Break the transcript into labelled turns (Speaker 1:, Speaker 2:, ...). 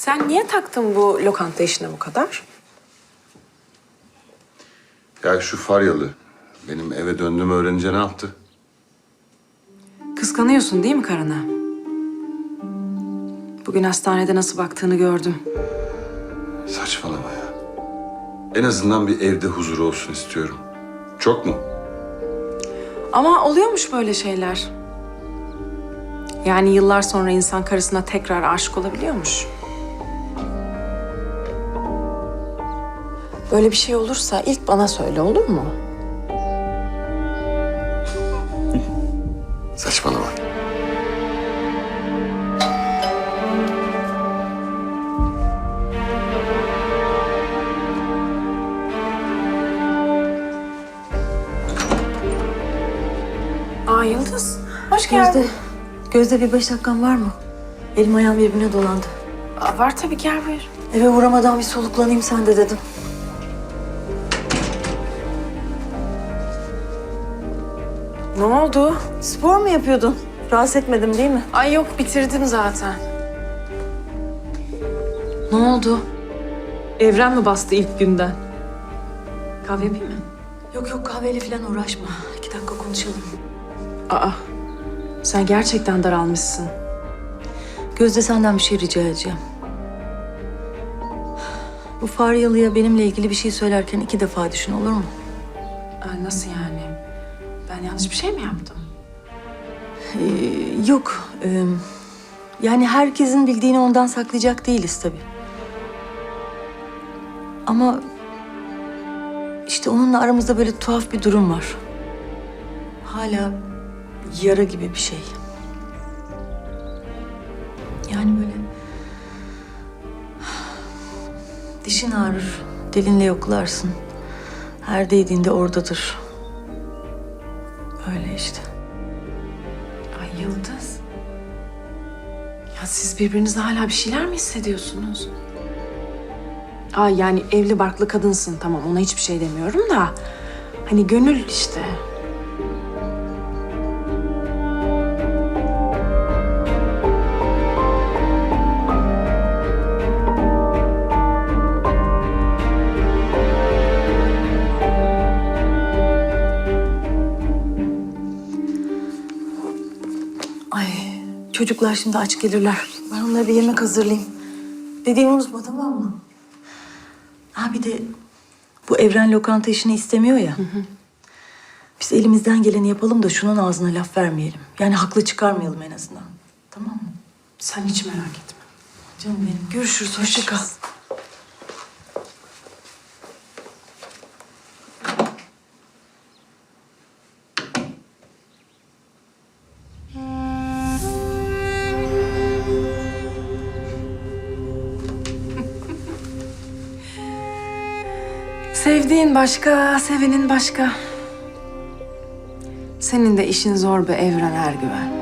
Speaker 1: Sen niye taktın bu lokanta işine bu kadar?
Speaker 2: Ya şu Faryalı benim eve döndüğümü öğrenince ne yaptı?
Speaker 1: Kıskanıyorsun değil mi karına? Bugün hastanede nasıl baktığını gördüm.
Speaker 2: Saçmalama ya. En azından bir evde huzur olsun istiyorum. Çok mu?
Speaker 1: Ama oluyormuş böyle şeyler. Yani yıllar sonra insan karısına tekrar aşık olabiliyormuş. Böyle bir şey olursa ilk bana söyle olur mu?
Speaker 2: Saçmalama.
Speaker 1: Aa Yıldız, hoş
Speaker 3: Gözde, Gözde bir beş dakikan var mı? Elim ayağım birbirine dolandı.
Speaker 1: Aa, var tabii gel buyur.
Speaker 3: Eve uğramadan bir soluklanayım sen de dedim.
Speaker 1: Ne oldu?
Speaker 3: Spor mu yapıyordun? Rahatsız etmedim değil mi?
Speaker 1: Ay yok bitirdim zaten. Ne oldu? Evren mi bastı ilk günden? Kahve yapayım mı?
Speaker 3: Yok yok kahveyle falan uğraşma. İki dakika konuşalım.
Speaker 1: Aa, sen gerçekten daralmışsın.
Speaker 3: Gözde senden bir şey rica edeceğim. Bu Faryalı'ya benimle ilgili bir şey söylerken iki defa düşün olur mu?
Speaker 1: Aa, nasıl yani? Ben yanlış bir şey mi yaptım?
Speaker 3: Ee, yok. ee, yani herkesin bildiğini ondan saklayacak değiliz tabii. Ama işte onunla aramızda böyle tuhaf bir durum var. Hala yara gibi bir şey. Yani böyle dişin ağrır, dilinle yoklarsın. Her değdiğinde oradadır. Öyle işte.
Speaker 1: Ay Yıldız. Ya siz birbirinize hala bir şeyler mi hissediyorsunuz? Ay yani evli barklı kadınsın tamam ona hiçbir şey demiyorum da. Hani gönül işte.
Speaker 3: Çocuklar şimdi aç gelirler. Ben onlara bir yemek hazırlayayım. Dediğimi unutma tamam mı? Ha bir de bu evren lokanta işini istemiyor ya. Biz elimizden geleni yapalım da şunun ağzına laf vermeyelim. Yani haklı çıkarmayalım en azından. Tamam mı?
Speaker 1: Sen hiç merak etme.
Speaker 3: Canım benim. Görüşürüz. Hoşça kal.
Speaker 1: Sevdiğin başka, sevenin başka. Senin de işin zor be Evren Ergüven.